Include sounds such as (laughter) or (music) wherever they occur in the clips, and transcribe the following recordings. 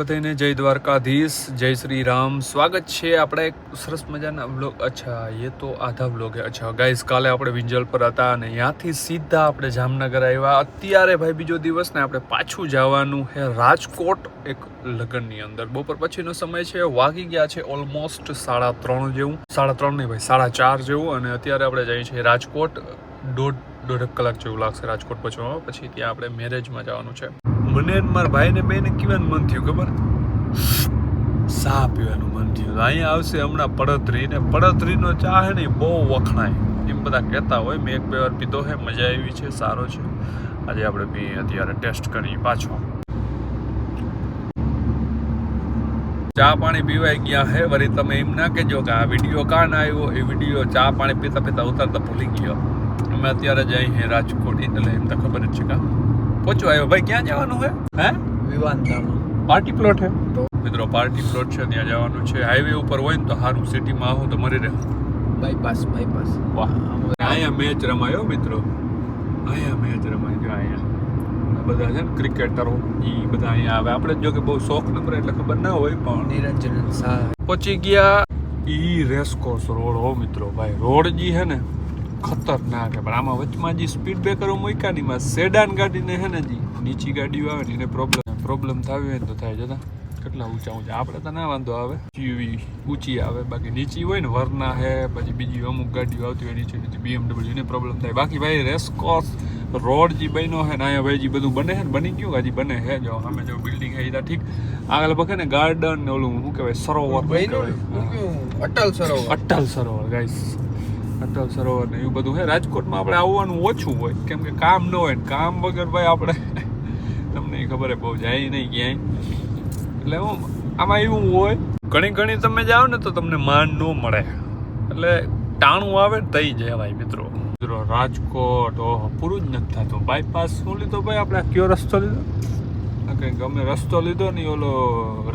બધાને જય દ્વારકાધીશ, જય શ્રી રામ સ્વાગત છે આપણે એક સરસ મજાના વ્લોગ. અચ્છા, એ તો આધા વ્લોગ. હે અચ્છા ગાઈઝ કાલે આપણે વિંજલ પર હતા અને ત્યાંથી સીધા આપણે જામનગર આવ્યા. અત્યારે ભાઈ બીજો દિવસ ને આપણે પાછું જવાનું હે રાજકોટ એક લગ્નની અંદર. બપોર પછીનો સમય છે, વાગી ગયા છે ઓલમોસ્ટ સાડા ત્રણ જેવું. સાડા ત્રણ નહીં ભાઈ, સાડા ચાર જેવું. અને અત્યારે આપણે જઈએ છીએ રાજકોટ, દોઢ દોઢ કલાક જેવું લાગશે રાજકોટ પહોંચવામાં. પછી ત્યાં આપણે મેરેજમાં જવાનું છે. મને મારા ભાઈને બેને કેવાનું મન થયું, ખબર? ચા પીવાનું મન થયું. અહીંયા આવશે હમણાં પડતરી ને પડતરીનો ચા હે ને બહુ વખણાય. એમ બધા કહેતા હોય, મેં એક બે વાર પીધો હે મજા આવી છે, સારો છે. આજે આપણે પી અત્યારે ટેસ્ટ કરીએ પાછો. ચા પાણી પીવાઈ ગયા હે વળી તમે એમ ના કહેજો કે આ વીડિયો કાન આવ્યો? એ વીડિયો ચા પાણી પીતા પીતા ઉતારતા ભૂલી ગયો. અમે અત્યારે જઈએ હે રાજકોટ, એટલે એમ તો ખબર જ છે કા પહોંચો આવ્યો ભાઈ ક્યાં જવાનું હે? હે વિવાનતામાં પાર્ટી પ્લોટ હે મિત્રો પાર્ટી પ્લોટ છે ત્યાં જવાનું છે. હાઈવે ઉપર હોય ને તો સારું સિટીમાં આવું તો મરી રહે. બાયપાસ બાયપાસ વાહ. અહીંયા મેચ રમાયો મિત્રો. અહીંયા મેચ રમાય. જો અહીંયા બધા છે ને ક્રિકેટરો એ બધા અહીંયા આવે. આપણે જો કે બહુ શોખ નંબર એટલે ખબર ના હોય પણ. નિરંજન શાહ. પહોંચી ગયા. ઈ રેસકોર્સ રોડ હો મિત્રો. ભાઈ રોડ જી હે ને ખતરનાક પણ આમાં વચમાં જે સ્પીડ બ્રેકરો મૂક્યા ની માં સેડાન ગાડીને હે ને જી નીચી ગાડીઓ આવે ને એને પ્રોબ્લેમ પ્રોબ્લેમ થવી હોય ને તો થાય જતા. કેટલા ઊંચા ઊંચા. આપણે તો ના વાંધો આવે. જીવી ઊંચી આવે બાકી નીચી હોય ને વરના હે પછી બીજી અમુક ગાડીઓ આવતી હોય નીચે નીચે બીએમડબલ્યુ એને પ્રોબ્લેમ થાય. બાકી ભાઈ રેસકોર્સ રોડ જે બન્યો હે ને અહીંયા ભાઈ જે બધું બને હે ને બની ગયું હજી બને હે? જો અમે જો બિલ્ડિંગ હે ત્યાં ઠીક. આગળ બખે ને ગાર્ડન ને ઓલું શું કહેવાય સરોવર. અટલ સરોવર. અટલ સરોવર ગાઈસ અટલ સરોવર ને એવું બધું હે. રાજકોટમાં આપણે આવવાનું ઓછું હોય. કેમ કે કામ ન હોય કામ વગર ભાઈ આપણે (laughs) તમને ખબર હે, બહુ જાય નહીં ક્યાંય. એટલે હું આમાં એવું હોય. ઘણી ઘણી તમે જાઓ ને તો તમને માન ન મળે. એટલે ટાણું આવે થઈ જાય ભાઈ મિત્રો. મિત્રો, રાજકોટ, ઓહો, પૂરું જ નથી થતું. બાયપાસ શું લીધો ભાઈ આપણે? કયો રસ્તો લીધો? કંઈક અમે રસ્તો લીધો ને ઓલો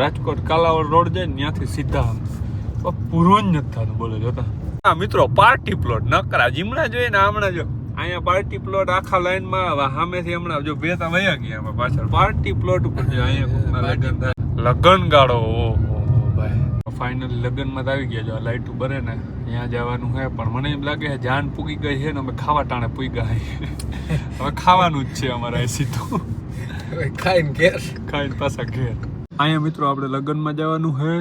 રાજકોટ કાલાવડ રોડ જાય ને ત્યાંથી સીધા પૂરું જ નથી થતું, બોલો જોતા. મિત્રો પાર્ટી પ્લોટ નકરા જીમણા જોઈએ ને હમણાં જો. અહીંયા પાર્ટી પ્લોટ આખા લાઈનમાં સામેથી હમણાં જો બે તા વયા ગયા અમે પાછળ. પાર્ટી પ્લોટ ઉપર જો અહીંયા લગન લગ્ન થાય. લગ્ન ગાળો ઓહો ભાઈ. ફાઇનલ લગ્નમાં આવી ગયા જો. લાઈટ બરે ને ત્યાં જવાનું છે પણ મને એમ લાગે છે જાન પૂગી ગઈ છે ને અમે ખાવા ટાણે પૂગી ગયા (laughs) હવે ખાવાનું જ છે અમારે સીધું ખાઈને ઘેર. ખાઈને પાછા ઘેર. અહીંયા મિત્રો આપણે લગ્નમાં જવાનું છે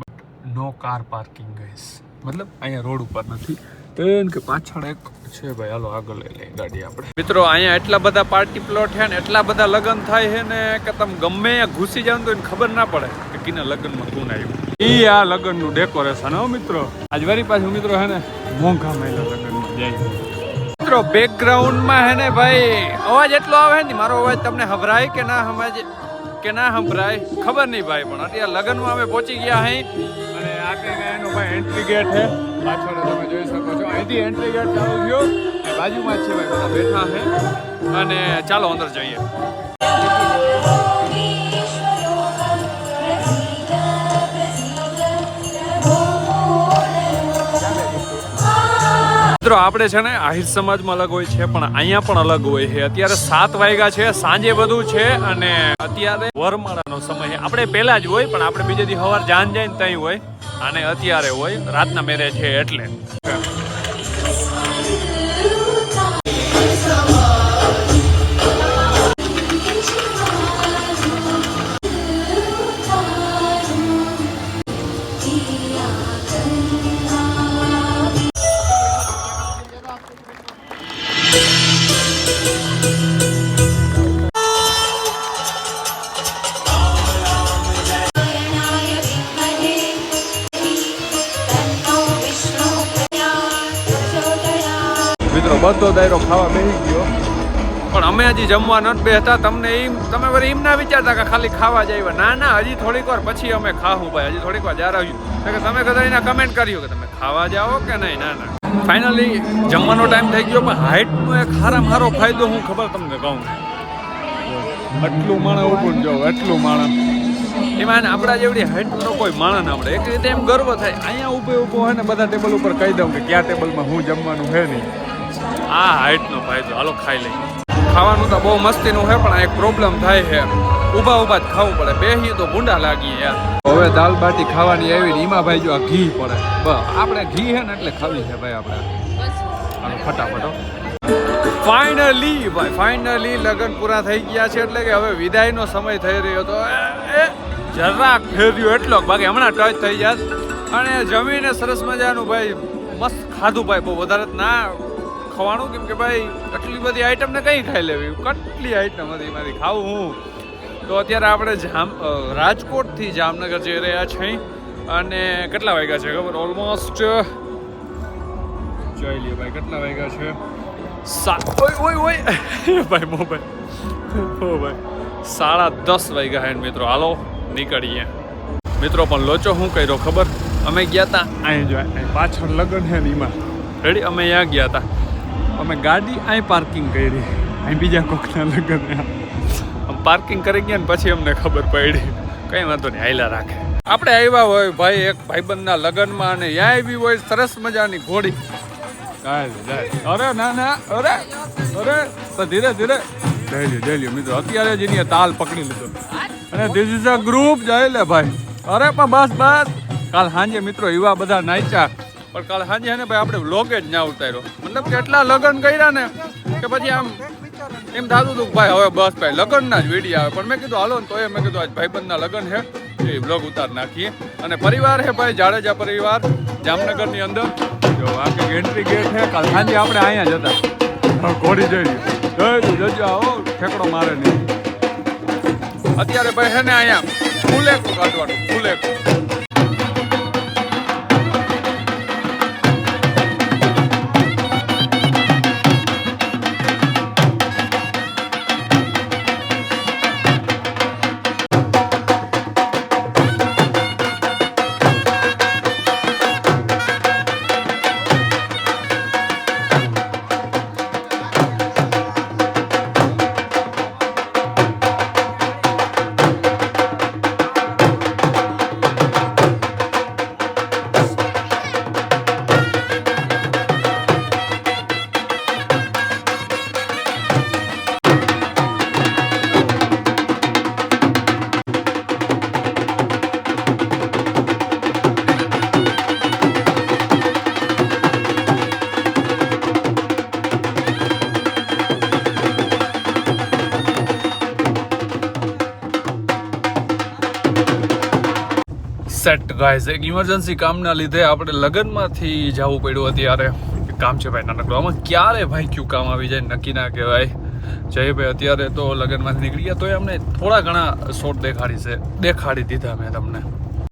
બટ નો કાર પાર્કિંગ ગઈસ મતલબ અહીંયા રોડ ઉપર નથી. તેન કે પાછળ એક છે ભાઈ, હાલો આગળ લઈ લઈએ ગાડી આપણે. મિત્રો, અહીંયા એટલા બધા પાર્ટી પ્લોટ છે ને, એટલા બધા લગ્ન થાય છે ને કે તમે ગમે અહીંયા ઘૂસી જાવ તો એને ખબર ના પડે કે કીને લગ્નમાં કોણ આવ્યું. એ આ લગ્નનું ડેકોરેશન હો મિત્રો. આજ વારી પાછું મિત્રો હે ને, મોંઘા મહિલા લગ્નમાં જાય મિત્રો બેકગ્રાઉન્ડમાં હે ને ભાઈ, અવાજ એટલો આવે ને, મારો અવાજ તમને હભરાય કે ના સમજ કે ના સંભળાય? ખબર નહીં ભાઈ, પણ અત્યારે લગ્નમાં અમે પહોંચી ગયા અહીં આ એનો એન્ટ્રી ગેટ છે. પાછળ તમે જોઈ શકો છો. અહીંથી એન્ટ્રી ગેટ ચાલુ થયો. બાજુમાં છે ભાઈ, બધા બેઠા છે. અને ચાલો અંદર જઈએ. મિત્રો, આપણે છે ને આહિર સમાજમાં અલગ હોય છે, પણ અહીંયા પણ અલગ હોય છે. અત્યારે સાત વાગ્યા છે, સાંજે બધું છે અને અત્યારે વરમાળાનો સમય છે. આપણે પહેલા જ હોય, પણ આપણે બીજે દી સવાર જાન જાય ને ત્યાં હોય. અને અત્યારે હોય રાતના મેરેજ છે એટલે. બધો દાયરો ખાવા બેસી ગયો. પણ અમે હજી જમવા નથી બેસતા તમને એમ તમે વળી એમ ના વિચારતા કે ખાલી ખાવા જાય ના ના હજી થોડીક વાર પછી અમે ખાવું ભાઈ હજી થોડીક વાર જ્યારે આવ્યું. કે તમે કદાચ એના કમેન્ટ કર્યું કે તમે ખાવા જાઓ કે નહીં? ના ના. ફાઇનલી જમવાનો ટાઈમ થઈ ગયો પણ હાઇટનો એક સારામાં સારો ફાયદો હું ખબર તમને કહું. આટલું માણસ ઊભું જો આટલું માણસ એમાં આપણા જેવડી હાઇટનો કોઈ માણસ ના આપણે એક રીતે એમ ગર્વ થાય. અહીંયા ઊભો ઊભો હોય ને બધા ટેબલ ઉપર કહી દઉં કે કયા ટેબલમાં હું જમવાનું છે નહીં. આ હાઇટનો ફાયદો હાલો ખાઈ લઈએ. ખાવાનું તો બહુ મસ્તીનું છે, પણ આ એક પ્રોબ્લેમ થાય છે. ઊભા ઊભા જ ખાવું પડે. બેહીએ તો ભૂંડા લાગીએ યાર હવે દાલ બાટી ખાવાની આવી ને ભાઈ જો આ ઘી પડે. બસ, આપણે ઘી હે ને એટલે ખાવી છે ભાઈ આપણે. ફટાફટ. ફાઇનલી ભાઈ ફાઇનલી લગ્ન પૂરા થઈ ગયા છે એટલે કે હવે વિદાયનો સમય થઈ રહ્યો હતો. જરાક ફેર્યું એટલો બાકી હમણાં ટચ થઈ જાય અને જમીને સરસ મજાનું ભાઈ, મસ્ત ખાધું ભાઈ બહુ વધારે. ના ખવાનું કેમ કે ભાઈ, આટલી બધી આઈટમ ને કઈ ખાઈ લેવી? કેટલી આઈટમ હતી મારી ખાવું હું? તો અત્યારે આપણે જામ રાજકોટથી જામનગર જઈ રહ્યા છીએ અને કેટલા વાગ્યા છે ખબર? ઓલમોસ્ટ જોઈ લઈએ ભાઈ, કેટલા વાગ્યા છે? સાત ઓય ઓય ઓય! (laughs) ભાઈ મોબાઈલ ઓ ભાઈ. સાડા દસ વાગ્યા હે મિત્રો. હાલો, નીકળીએ. મિત્રો, પણ લોચો શું કર્યો ખબર? અમે ગયા હતા અહીં જો પાછળ લગ્ન છે ને એમાં. રેડી અમે અહીંયા ગયા હતા અમે ગાડી અહીં પાર્કિંગ કરી. અહીં બીજા કોકના લગ્ન આમ પાર્કિંગ કરી ગયા ને પછી અમને ખબર પડી. કઈ વાંધો નહીં હાઈલા રાખે. આપણે આવ્યા હોય ભાઈ એક ભાઈબંધના લગ્નમાં અને ત્યાં આવી હોય સરસ મજાની ઘોડી. અરે, ના ના, અરે અરે, તો ધીરે ધીરે. જઈ લ્યો જઈ મિત્રો. અત્યારે જ એની તાલ પકડી લીધો. અને ધીસ ઇઝ અ ગ્રુપ જઈ લે ભાઈ. અરે, પણ બસ બસ. કાલ સાંજે મિત્રો એવા બધા નાચ્યા. પણ કાલ સાંજે હે ને ભાઈ આપણે વ્લોગે જ ના ઉતાર્યો. મતલબ કે એટલા લગ્ન કર્યા ને કે પછી આમ, એમ થતું હતું ભાઈ હવે બસ ભાઈ, લગ્નના જ વીડિયો આવે. પણ મેં કીધું, હાલો ને તોય. મેં કીધું, આજ ભાઈબંધના લગ્ન છે એ બ્લોગ ઉતાર નાખીએ. અને પરિવાર છે ભાઈ, જાડેજા પરિવાર, જામનગરની અંદર. જો, આ કંઈક એન્ટ્રી ગેટ છે, કાલ સાંજે આપણે અહીંયા જતા ઘોડી જઈ જઈ જજો આવો ઠેકડો મારે નહીં. અત્યારે ભાઈ છે ને અહીંયા ફૂલેકું કાઢવાનું, ફૂલેકું. સેટ ગાઈઝ એક ઇમરજન્સી કામના લીધે આપણે લગ્નમાંથી જવું પડ્યું અત્યારે. કામ છે ભાઈ, નાનકડું. આમાં ક્યારે ભાઈ ક્યુ કામ આવી જાય નક્કી ના કહેવાય. જય ભાઈ અત્યારે તો લગ્નમાંથી નીકળી ગયા તો અમને થોડા ઘણા શોર્ટ દેખાડી છે. દેખાડી દીધા મેં તમને.